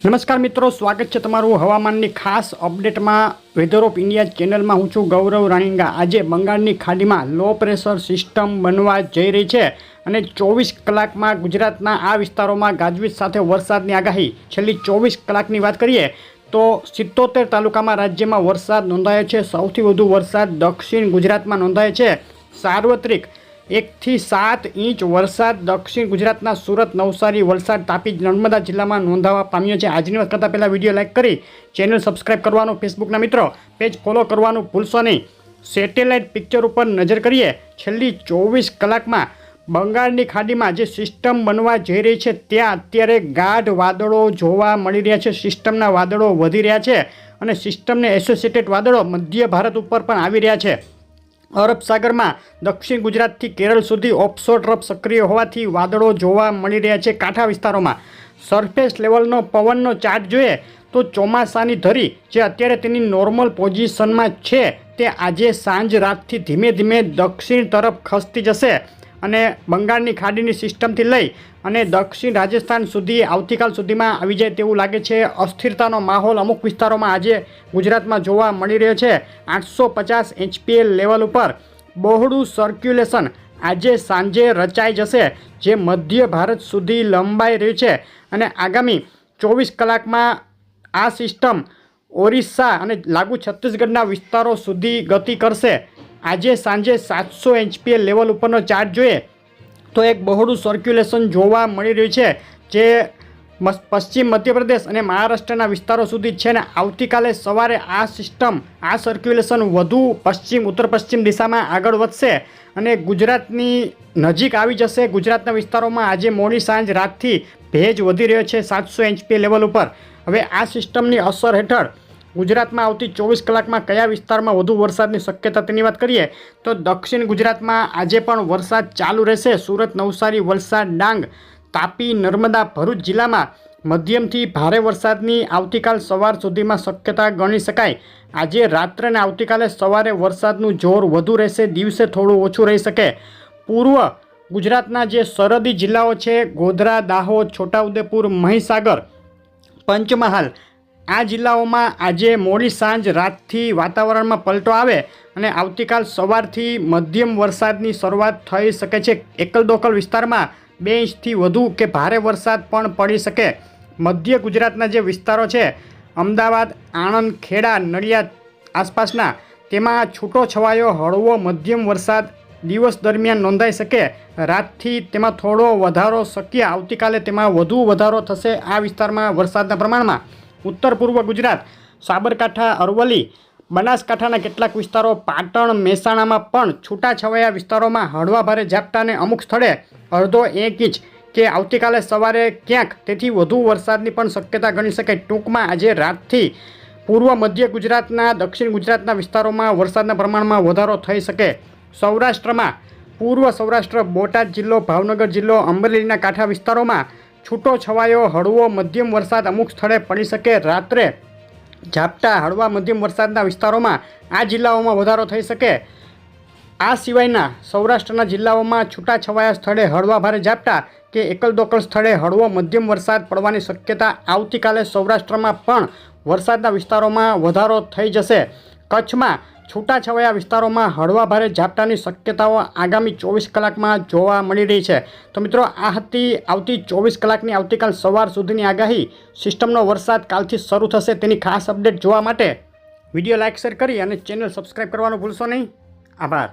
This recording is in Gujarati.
નમસ્કાર મિત્રો, સ્વાગત છે તમારું હવામાનની ખાસ અપડેટમાં. વેધર ઓફ ઇન્ડિયા ચેનલમાં હું છું ગૌરવ રાણીંગા. આજે બંગાળની ખાડીમાં લો પ્રેશર સિસ્ટમ બનવા જઈ રહી છે અને ચોવીસ કલાકમાં ગુજરાતના આ વિસ્તારોમાં ગાજવીજ સાથે વરસાદની આગાહી. છેલ્લી ચોવીસ કલાકની વાત કરીએ તો સિત્તોતેર તાલુકામાં રાજ્યમાં વરસાદ નોંધાયો છે. સૌથી વધુ વરસાદ દક્ષિણ ગુજરાતમાં નોંધાયો છે. સાર્વત્રિક એકથી સાત ઇંચ વરસાદ દક્ષિણ ગુજરાતના સુરત, નવસારી, વલસાડ, તાપી, નર્મદા જિલ્લામાં નોંધાવા પામ્યો છે. આજની વાત કરતાં પહેલાં વીડિયો લાઇક કરી, ચેનલ સબસ્ક્રાઇબ કરવાનું ફેસબુકના મિત્રો, પેજ ફોલો કરવાનું ભૂલશો નહીં. સેટેલાઇટ પિક્ચર ઉપર નજર કરીએ. છેલ્લી ચોવીસ કલાકમાં બંગાળની ખાડીમાં જે સિસ્ટમ બનવા જઈ રહી છે, ત્યાં અત્યારે ગાઢ વાદળો જોવા મળી રહ્યા છે. સિસ્ટમના વાદળો વધી રહ્યા છે અને સિસ્ટમને એસોસિએટેડ વાદળો મધ્ય ભારત ઉપર પણ આવી રહ્યા છે. અરબ સાગરમાં દક્ષિણ ગુજરાતથી કેરળ સુધી ઓફશોર ટ્રફ સક્રિય હોવાથી વાદળો જોવા મળી રહ્યા છે કાંઠા વિસ્તારોમાં. સરફેસ લેવલનો પવનનો ચાર્ટ જોઈએ તો ચોમાસાની ધરી જે અત્યારે તેની નોર્મલ પોઝિશનમાં છે તે આજે સાંજ રાતથી ધીમે ધીમે દક્ષિણ તરફ ખસતી જશે. અને બંગાળની ખાડીની સિસ્ટમથી લઈ અને દક્ષિણ રાજસ્થાન સુધી આવતીકાલ સુધીમાં આવી જાય તેવું લાગે છે. અસ્થિરતાનો માહોલ અમુક વિસ્તારોમાં આજે ગુજરાતમાં જોવા મળી રહ્યો છે. આઠસો પચાસ એચપીએલ લેવલ ઉપર બહોળું સર્ક્યુલેશન આજે સાંજે રચાઈ જશે, જે મધ્ય ભારત સુધી લંબાઈ રહ્યું છે. અને આગામી ચોવીસ કલાકમાં આ સિસ્ટમ ઓરિસ્સા અને લાગુ છત્તીસગઢના વિસ્તારો સુધી ગતિ કરશે. આજે સાંજે સાતસો એચપીએલ લેવલ ઉપરનો ચાર્ટ જોઈએ, તો એક બહોળું સર્ક્યુલેશન જોવા મળી રહ્યું છે, જે પશ્ચિમ મધ્યપ્રદેશ અને મહારાષ્ટ્રના વિસ્તારો સુધી છે ને આવતીકાલે સવારે આ સિસ્ટમ આ સર્ક્યુલેશન વધુ પશ્ચિમ ઉત્તર પશ્ચિમ દિશામાં આગળ વધશે અને ગુજરાતની નજીક આવી જશે. ગુજરાતના વિસ્તારોમાં આજે મોડી સાંજ રાતથી ભેજ વધી રહ્યો છે સાતસો એચપી લેવલ ઉપર. હવે આ સિસ્ટમની અસર હેઠળ ગુજરાતમાં આવતી ચોવીસ કલાકમાં કયા વિસ્તારમાં વધુ વરસાદની શક્યતા તેની વાત કરીએ, તો દક્ષિણ ગુજરાતમાં આજે પણ વરસાદ ચાલુ રહેશે. સુરત, નવસારી, વલસાડ, ડાંગ, તાપી, નર્મદા, ભરૂચ જિલ્લામાં મધ્યમથી ભારે વરસાદની આવતીકાલ સવાર સુધીમાં શક્યતા ગણી શકાય. આજે રાત્રે અને આવતીકાલે સવારે વરસાદનું જોર વધુ રહેશે, દિવસે થોડું ઓછું રહી શકે. પૂર્વ ગુજરાતના જે સરહદી જિલ્લાઓ છે, ગોધરા, દાહોદ, છોટાઉદેપુર, મહીસાગર, પંચમહાલ આ જિલ્લાઓમાં આજે મોડી સાંજ રાતથી વાતાવરણમાં પલટો આવે અને આવતીકાલ સવારથી મધ્યમ વરસાદની શરૂઆત થઈ શકે છે. એકલ દોકલ વિસ્તારમાં બે ઇંચથી વધુ કે ભારે વરસાદ પણ પડી શકે. મધ્ય ગુજરાતના જે વિસ્તારો છે, અમદાવાદ આણંદ ખેડા નડિયાદ આસપાસના, તેમાં છૂટો છવાયો હળવો મધ્યમ વરસાદ દિવસ દરમિયાન નોંધાઈ શકે. રાતથી તેમાં થોડો વધારો શક્ય. આવતીકાલે તેમાં વધુ વધારો થશે આ વિસ્તારમાં વરસાદના પ્રમાણમાં. ઉત્તર પૂર્વ ગુજરાત, સાબરકાંઠા, અરવલ્લી, બનાસકાંઠાના કેટલાક વિસ્તારો પાટણ, મહેસાણામાં પણ છૂટાછવાયા વિસ્તારોમાં હળવા ભારે ઝાપટાને અમુક સ્થળે અડધો એક ઇંચ કે આવતીકાલે સવારે ક્યાંક તેથી વધુ વરસાદની પણ શક્યતા ગણી શકાય. ટૂંકમાં આજે રાતથી પૂર્વ મધ્ય ગુજરાતના, દક્ષિણ ગુજરાતના વિસ્તારોમાં વરસાદના પ્રમાણમાં વધારો થઈ શકે. સૌરાષ્ટ્રમાં, પૂર્વ સૌરાષ્ટ્ર, બોટાદ જિલ્લો, ભાવનગર જિલ્લો, અમરેલીના કાંઠા વિસ્તારોમાં છૂટો છવાયો, હળવો મધ્યમ વરસાદ અમુક સ્થળે પડી શકે. રાત્રે ઝાપટા હળવા મધ્યમ વરસાદના વિસ્તારોમાં આ જિલ્લાઓમાં વધારો થઈ શકે. આ સિવાયના સૌરાષ્ટ્રના જિલ્લાઓમાં છૂટાછવાયા સ્થળે હળવા ભારે ઝાપટા કે એકલ દોકલ સ્થળે હળવો મધ્યમ વરસાદ પડવાની શક્યતા આવતીકાલે સૌરાષ્ટ્રમાં પણ વરસાદના વિસ્તારોમાં વધારો થઈ જશે. કચ્છમાં છૂટાછવાયા વિસ્તારોમાં હળવા ભારે ઝાપટાની શક્યતાઓ આગામી ચોવીસ કલાકમાં જોવા મળી રહી છે. તો મિત્રો, આ હતી આવતી ચોવીસ કલાકની આવતીકાલ સવાર સુધીની આગાહી. સિસ્ટમનો વરસાદ કાલથી શરૂ થશે તેની ખાસ અપડેટ જોવા માટે વીડિયો લાઇક, શેર કરી અને ચેનલ સબસ્ક્રાઈબ કરવાનું ભૂલશો નહીં. આભાર.